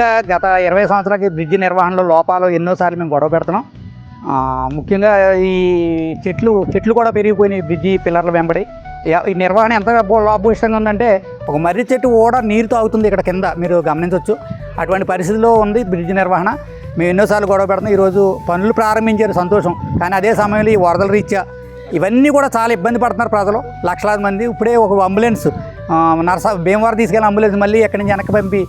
ఏంటంటే గత ఇరవై సంవత్సరాలకి బ్రిడ్జి నిర్వహణలో లోపాలు ఎన్నోసార్లు మేము గొడవ పెడుతున్నాం. ముఖ్యంగా ఈ చెట్లు చెట్లు కూడా పెరిగిపోయినాయి బ్రిడ్జి పిల్లర్ల వెంబడి. ఈ నిర్వహణ ఎంత లోపభూయిష్టంగా ఉందంటే ఒక మర్రి చెట్టు కూడా నీరు తాగుతుంది ఇక్కడ కింద మీరు గమనించవచ్చు అటువంటి పరిస్థితిలో ఉంది బ్రిడ్జి నిర్వహణ. మేము ఎన్నోసార్లు గొడవ పెడుతున్నాం. ఈరోజు పనులు ప్రారంభించారు సంతోషం. కానీ అదే సమయంలో ఈ వరదల రీత్యా ఇవన్నీ కూడా చాలా ఇబ్బంది పడుతున్నారు ప్రజలు లక్షలాది మంది. ఇప్పుడే ఒక అంబులెన్స్ నరస భీమవరం తీసుకెళ్ళిన అంబులెన్స్ మళ్ళీ ఎక్కడి నుంచి వెనక్కి పంపి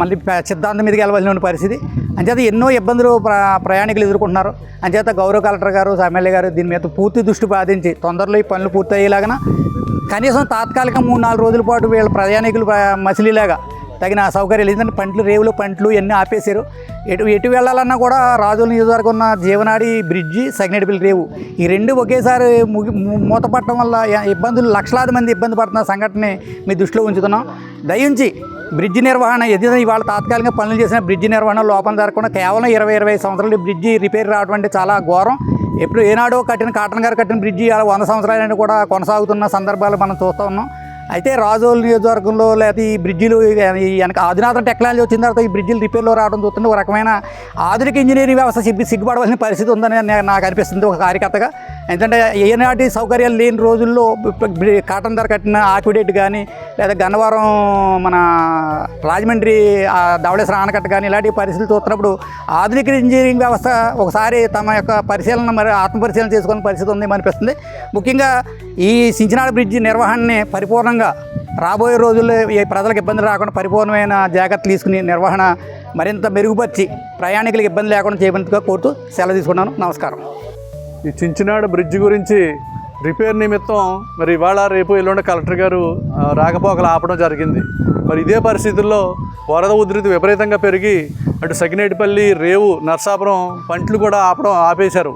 మళ్ళీ సిద్ధాంతం మీదకి వెళ్ళవలసిన పరిస్థితి. అంచేత ఎన్నో ఇబ్బందులు ప్ర ప్రయాణికులు ఎదుర్కొంటున్నారు. అంచేత గౌరవ కలెక్టర్ గారు ఎమ్మెల్యే గారు దీని మీద పూర్తి దృష్టి బాధించి తొందరలో ఈ పనులు పూర్తి అయ్యేలాగా కనీసం తాత్కాలిక మూడు నాలుగు రోజుల పాటు వీళ్ళ ప్రయాణికులు మసిలీలాగా తగిన సౌకర్యాలు ఎందుకంటే పంటలు రేవులు పంటలు ఇవన్నీ ఆపేశారు. ఎటు ఎటు వెళ్ళాలన్నా కూడా రాజుల నియోజకవర్గం ఉన్న జీవనాడి బ్రిడ్జి సగ్నేటిపల్లి రేవు. ఈ రెండు ఒకేసారి ముగి ము- మూతపడటం వల్ల ఇబ్బందులు లక్షలాది మంది ఇబ్బంది పడుతున్న సంఘటనని మీ దృష్టిలో ఉంచుతున్నాం. దయించి బ్రిడ్జి నిర్వహణ ఏదైనా ఇవాళ తాత్కాలికంగా పనులు చేసిన బ్రిడ్జి నిర్వహణ లోపం జరగకుండా కేవలం ఇరవై ఇరవై సంవత్సరాలు బ్రిడ్జి రిపేర్ రావడం అంటే చాలా ఘోరం. ఎప్పుడు ఏనాడో కట్టిన కాటన్ గారు కట్టిన బ్రిడ్జి అలా వంద సంవత్సరాలైనా కూడా కొనసాగుతున్న సందర్భాలు మనం చూస్తూ ఉన్నాం. అయితే రాజోలు నియోజకవర్గంలో లేకపోతే ఈ బ్రిడ్జిలు వెనక ఆధునాతన టెక్నాలజీ వచ్చిన తర్వాత ఈ బ్రిడ్జిలు రిపేర్లో రావడం చూస్తుంటే ఒక రకమైన ఆధునిక ఇంజనీరింగ్ వ్యవస్థ సిగ్గు సిగ్గుపడవలసిన పరిస్థితి ఉందని నాకు అనిపిస్తుంది ఒక కార్యకర్తగా. ఎందుకంటే ఏనాటి సౌకర్యాలు లేని రోజుల్లో కాటన్ ధర కట్టిన ఆక్విడేట్ కానీ లేదా గన్నవరం మన రాజమండ్రి ఆ ఆనకట్ట కానీ ఇలాంటి పరిస్థితులు చూస్తున్నప్పుడు ఆధునిక ఇంజనీరింగ్ వ్యవస్థ ఒకసారి తమ యొక్క పరిశీలన మరి ఆత్మపరిశీలన చేసుకునే పరిస్థితి ఉంది అనిపిస్తుంది. ముఖ్యంగా ఈ సించినాడ బ్రిడ్జి నిర్వహణని పరిపూర్ణంగా రాబోయే రోజుల్లో ఏ ప్రజలకు ఇబ్బంది రాకుండా పరిపూర్ణమైన జాగ్రత్తలు తీసుకుని నిర్వహణ మరింత మెరుగుపరిచి ప్రయాణికులకు ఇబ్బంది లేకుండా చేయమని కోరుతూ సెలవు తీసుకున్నాను నమస్కారం. ఈ చించినాడ బ్రిడ్జ్ గురించి రిపేర్ నిమిత్తం మరి ఇవాళ రేపు ఎల్లుండి కలెక్టర్ గారు రాకపోకలు ఆపడం జరిగింది. మరి ఇదే పరిస్థితుల్లో వరద ఉధృతి విపరీతంగా పెరిగి అటు సగినేటిపల్లి రేవు నర్సాపురం పంటలు కూడా ఆపడం ఆపేశారు.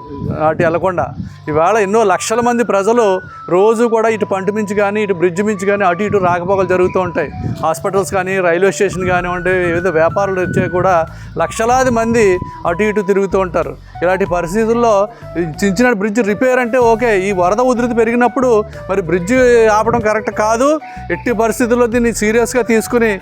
అటు వెళ్ళకుండా ఇవాళ ఎన్నో లక్షల మంది ప్రజలు రోజు కూడా ఇటు పంట మించి కానీ ఇటు బ్రిడ్జ్ మించి కానీ అటు ఇటు రాకపోకలు జరుగుతూ ఉంటాయి. హాస్పిటల్స్ కానీ రైల్వే స్టేషన్ కానివ్వండి వివిధ వ్యాపారులు వచ్చే కూడా లక్షలాది మంది అటు ఇటు తిరుగుతూ ఉంటారు. ఇలాంటి పరిస్థితుల్లో ఈ చించిన బ్రిడ్జ్ రిపేర్ అంటే ఓకే ఈ వరద ఉధృతి పెరిగినప్పుడు మరి బ్రిడ్జ్ ఆపడం కరెక్ట్ కాదు. ఎట్టి పరిస్థితుల్లో దీన్ని సీరియస్గా తీసుకుని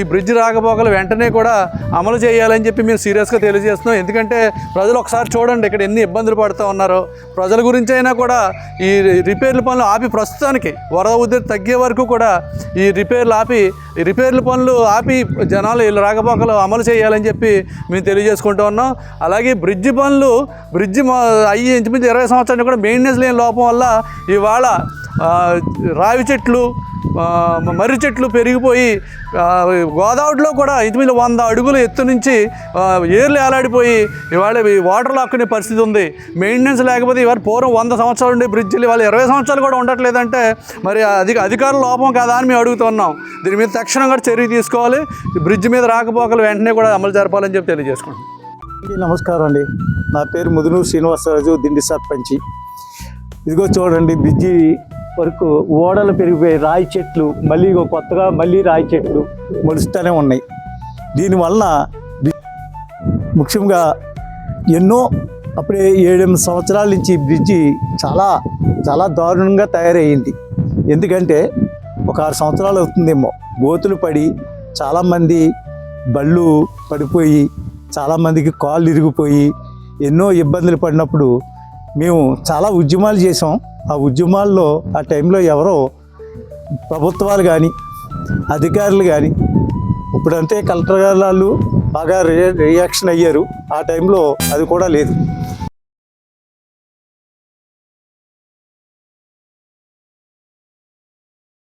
ఈ బ్రిడ్జ్ రాకపోకలు వెంటనే కూడా అమలు చేయాలి. చేయాలని చెప్పి మేము సీరియస్గా తెలియజేస్తున్నాం. ఎందుకంటే ప్రజలు ఒకసారి చూడండి ఇక్కడ ఎన్ని ఇబ్బందులు పడుతూ ఉన్నారో. ప్రజల గురించి అయినా కూడా ఈ రిపేర్ల పనులు ఆపి ప్రస్తుతానికి వరద ఉధృతి తగ్గే వరకు కూడా ఈ రిపేర్లు ఆపి రిపేర్ల పనులు ఆపి జనాలు వీళ్ళ రాకపోకలు అమలు చేయాలని చెప్పి మేము తెలియజేసుకుంటూ ఉన్నాం. అలాగే బ్రిడ్జి పనులు బ్రిడ్జి మా- అయ్యి ఇంచుమించు ఇరవై సంవత్సరాలు కూడా మెయింటెనెన్స్ లేని లోపం వల్ల ఇవాళ రావి చెట్లు మర్రి చెట్లు పెరిగిపోయి గోదావరిలో కూడా మీద వంద అడుగుల ఎత్తు నుంచి ఏర్లు ఏలాడిపోయి ఇవాళ ఈ వాటర్ లాక్కునే పరిస్థితి ఉంది. మెయింటెనెన్స్ లేకపోతే ఇవాళ పూర్వం వంద సంవత్సరాలు ఉండే బ్రిడ్జిలు ఇవాళ ఇరవై సంవత్సరాలు కూడా ఉండట్లేదంటే మరి అధిక అధికారుల లోపం కాదా అని మేము అడుగుతున్నాం. దీని మీద తక్షణంగా చర్య తీసుకోవాలి. బ్రిడ్జ్ మీద రాకపోకలు వెంటనే కూడా అమలు జరపాలని చెప్పి తెలియజేసుకుంటాం నమస్కారం అండి. నా పేరు ముదునూరు శ్రీనివాసరాజు దిండి సర్పంచి. ఇదిగో చూడండి బ్రిడ్జి వరకు ఓడలు పెరిగిపోయి రాయి చెట్లు మళ్ళీ కొత్తగా మళ్ళీ రాయి చెట్లు మొలుస్తూనే ఉన్నాయి. దీనివల్ల ముఖ్యంగా ఎన్నో అప్పుడే ఏడెనిమిది సంవత్సరాల నుంచి బ్రిడ్జి చాలా చాలా దారుణంగా తయారయ్యింది. ఎందుకంటే ఒక ఆరు సంవత్సరాలు అవుతుందేమో. గోతులు పడి చాలామంది బళ్ళు పడిపోయి చాలామందికి కాళ్ళు ఇరిగిపోయి ఎన్నో ఇబ్బందులు పడినప్పుడు మేము చాలా ఉద్యమాలు చేసాం ఆ ఉద్యమాల్లో ఆ టైంలో ఎవరో ప్రభుత్వాలు కానీ అధికారులు కానీ ఇప్పుడంతే కలెక్టర్ గారు వాళ్ళు బాగా రి రియాక్షన్ అయ్యారు. ఆ టైంలో అది కూడా లేదు.